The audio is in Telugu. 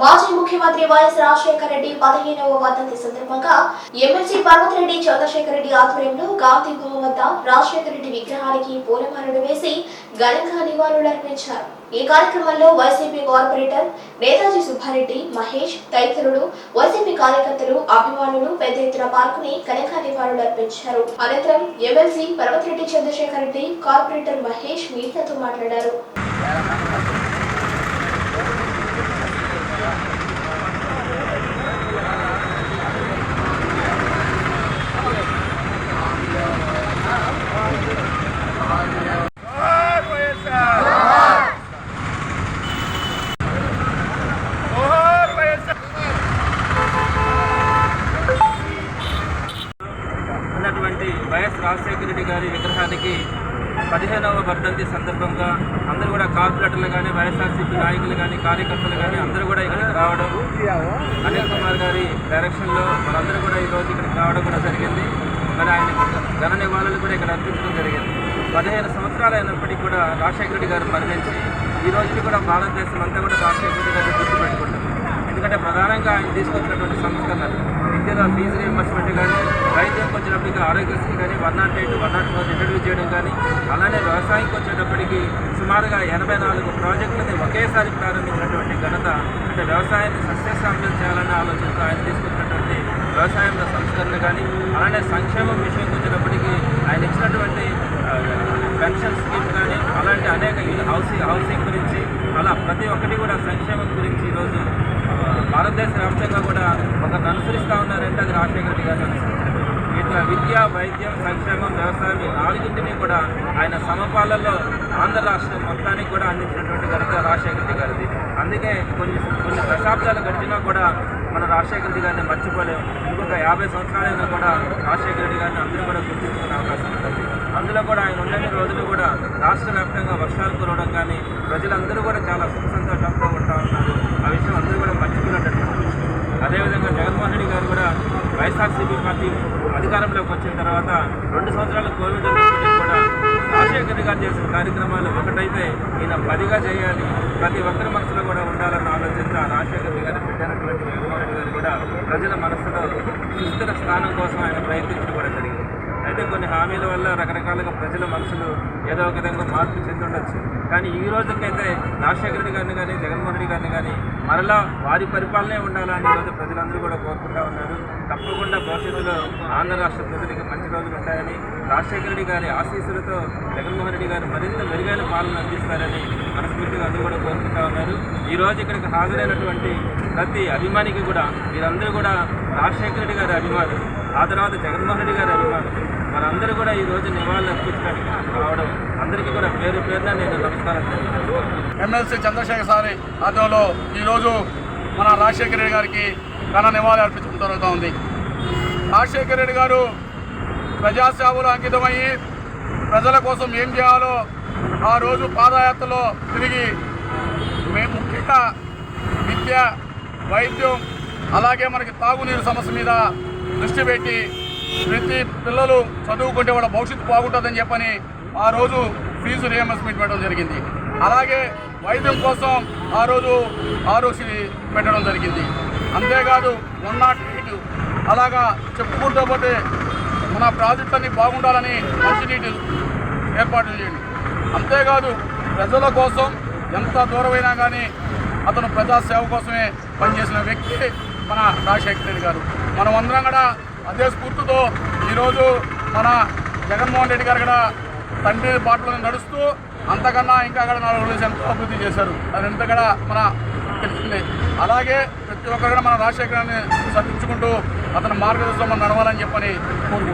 మాజీ ముఖ్యమంత్రి వైఎస్ రాజశేఖర రెడ్డి పదిహేనవ వర్ధంతి సందర్భంగా ఎమ్మెల్సీ పర్వతిరెడ్డి చంద్రశేఖర రెడ్డి ఆధ్వర్యంలో గాంధీ భవన్ వద్ద రాజశేఖర రెడ్డి విగ్రహానికి పూలమాలలు వేసి ఘనంగా నివాళులర్పించారు ఈ కార్యక్రమంలో వైసీపీ కార్పొరేటర్ నేతాజీ సుబ్బారెడ్డి మహేష్ తదితరులు వైసీపీ కార్యకర్తలు అభిమానులు పెద్ద ఎత్తున పాల్గొని ఘనంగా నివాళులర్పించారు అనంతరం ఎమ్మెల్సీ పర్వతిరెడ్డి చంద్రశేఖర రెడ్డి కార్పొరేటర్ మహేష్ మీడియాతో మాట్లాడారు. రాజశేఖర రెడ్డి గారి విగ్రహానికి పదిహేనవ వర్ధంతి సందర్భంగా అందరూ కూడా కార్పొరేటర్లు కానీ వైఎస్ఆర్సీపీ నాయకులు కానీ కార్యకర్తలు కానీ అందరూ కూడా ఇక్కడికి రావడం అనిల్ కుమార్ గారి డైరెక్షన్లో మనందరూ కూడా ఈరోజు ఇక్కడికి రావడం కూడా జరిగింది. మరి ఆయన ఘన నివాళులు కూడా ఇక్కడ అర్పించడం జరిగింది. పదిహేను సంవత్సరాలు అయినప్పటికీ కూడా రాజశేఖర రెడ్డి గారు మరణించి ఈ రోజుకి కూడా భారతదేశం అంతా కూడా రాజశేఖర రెడ్డి గారిని గుర్తుపెట్టుకుంటుంది. ఎందుకంటే ప్రధానంగా ఆయన తీసుకొచ్చినటువంటి సంస్కరణలు విద్యలో ఫీజు రీఎంబర్స్మెంట్ కానీ వచ్చినప్పటికీ ఆరోగ్యశ్రీ కానీ one nought eight one nought four introduce చేయడం కానీ అలానే వ్యవసాయంకి వచ్చేటప్పటికి సుమారుగా ఎనభై నాలుగు ప్రాజెక్టులని ఒకేసారి ప్రారంభించినటువంటి ఘనత అంటే వ్యవసాయాన్ని సస్యశ్యామలం చేయాలనే ఆలోచనతో ఆయన తీసుకున్నటువంటి వ్యవసాయంలో సంస్కరణ కానీ అలానే సంక్షేమం విషయంకి వచ్చినప్పటికీ ఆయన ఇచ్చినటువంటి పెన్షన్ స్కీమ్ కానీ అలాంటి అనేక హౌసింగ్ హౌసింగ్ గురించి అలా ప్రతి ఒక్కటి కూడా సంక్షేమం గురించి ఈరోజు భారతదేశ వ్యాప్తంగా కూడా ఒకరిని అనుసరిస్తూ ఉన్నారంటే అది రాజశేఖర రెడ్డి గారు అనుసరించారు విద్య వైద్యం సంక్షేమం వ్యవసాయం ఈ నాలుగింటిని కూడా ఆయన సమపాలలో ఆంధ్ర రాష్ట్రం మొత్తానికి కూడా అందించినటువంటి ఘనత రాజశేఖర రెడ్డి గారిది. అందుకే కొన్ని కొన్ని దశాబ్దాలు గడిచినా కూడా మన రాజశేఖర రెడ్డి గారిని మర్చిపోలేము ఇంకొక యాభై సంవత్సరాలైనా కూడా రాజశేఖర రెడ్డి గారిని అందరూ కూడా గుర్తించుకునే అవకాశం ఉంటుంది. అందులో కూడా ఆయన ఉండని రోజులు కూడా రాష్ట్ర వ్యాప్తంగా వర్షాలు కురవడం కానీ ప్రజలందరూ కూడా చాలా సుఖ సంతోషంతో ఉంటా ఉన్నారు. ఆ విషయం అందరూ కూడా మర్చిపోయినట్టు అదేవిధంగా జగన్మోహన్ రెడ్డి గారు కూడా వైఎస్ఆర్సీపీ పార్టీ అధికారంలోకి వచ్చిన తర్వాత రెండు సంవత్సరాలు కోవిడ్ కూడా రాజశేఖర్ గారు చేసిన కార్యక్రమాలు ఒకటైతే ఈయన పదిగా చేయాలి. ప్రతి ఒక్కరి మనసులో కూడా ఉండాలన్న ఆలోచనతో రాజశేఖర్ గారు పెట్టినటువంటి జగన్మోహన్ గారు కూడా ప్రజల మనసులో సుస్థిర స్థానం కోసం ఆయన ప్రయత్నించడం కూడా జరిగింది. అయితే కొన్ని హామీల వల్ల రకరకాలుగా ప్రజల మనసులు ఏదో ఒక విధంగా మార్పు చెందుండొచ్చు కానీ ఈ రోజుకైతే రాజశేఖర రెడ్డి గారిని కానీ జగన్మోహన్ రెడ్డి గారిని కానీ మరలా వారి పరిపాలనే ఉండాలని ఈరోజు ప్రజలందరూ కూడా కోరుకుంటా ఉన్నారు. తప్పకుండా భవిష్యత్తులో ఆంధ్ర రాష్ట్ర ప్రజలకి మంచి రోజులు ఉంటాయని రాజశేఖర రెడ్డి గారి ఆశీస్సులతో జగన్మోహన్ రెడ్డి గారు మరింత మెరుగైన పాలన అందిస్తారని మనస్ఫూర్తిగా అందరూ కూడా కోరుకుంటా ఉన్నారు. ఈ రోజు ఇక్కడికి హాజరైనటువంటి ప్రతి అభిమానికి కూడా వీరందరూ కూడా రాజశేఖర రెడ్డి గారి అభిమానులు ఆ తర్వాత జగన్మోహన్ రెడ్డి గారి అభిమానులు మనందరూ కూడా ఈ రోజు నివాళులు అర్పించడానికి రావడం అందరికీ కూడా పేరు పేరున నేను నమస్కారం ఎమ్మెల్సీ చంద్రశేఖర్ సారి ఆధ్వర్యంలో ఈరోజు మన రాజశేఖర రెడ్డి గారికి ఘన నివాళి అర్పించడం జరుగుతూ ఉంది. రాజశేఖర రెడ్డి గారు ప్రజాసేవలు అంకితమయ్యి ప్రజల కోసం ఏం చేయాలో ఆ రోజు పాదయాత్రలో తిరిగి మేము ముఖ్యంగా విద్య వైద్యం అలాగే మనకి తాగునీరు సమస్య మీద దృష్టి పెట్టి ప్రతి పిల్లలు చదువుకుంటే వాళ్ళ భవిష్యత్తు బాగుంటుందని చెప్పని ఆ రోజు ఫీజు రియంబర్స్మెంట్ పెట్టడం జరిగింది. అలాగే వైద్యం కోసం ఆ రోజు ఆరోగ్యశ్రీ పెట్టడం జరిగింది. అంతేకాదు వన్ నాట్ ఎయిట్ అలాగా చెప్పుకుంటూ పోతే మన ప్రాజెక్టులన్నీ బాగుండాలని మంచినీటి ఏర్పాటు చేయండి. అంతేకాదు ప్రజల కోసం ఎంత దూరమైనా కానీ అతను ప్రజాసేవ కోసమే పనిచేసిన వ్యక్తి మన రాజశేఖర రెడ్డి గారు. మనం అందరం కూడా అదే స్ఫూర్తితో ఈరోజు మన జగన్మోహన్ రెడ్డి గారు కూడా తండ్రి బాటలో నడుస్తూ అంతకన్నా ఇంకా అక్కడ నాలుగు రోజులు ఎంతో అభివృద్ధి చేశారు. అది ఎంత కూడా మన తెలిసింది. అలాగే ప్రతి ఒక్కరు కూడా మన రాజశేఖరాన్ని సర్దించుకుంటూ అతని మార్గదర్శనం మనం నడవాలని చెప్పని కోరుకుంటున్నాం.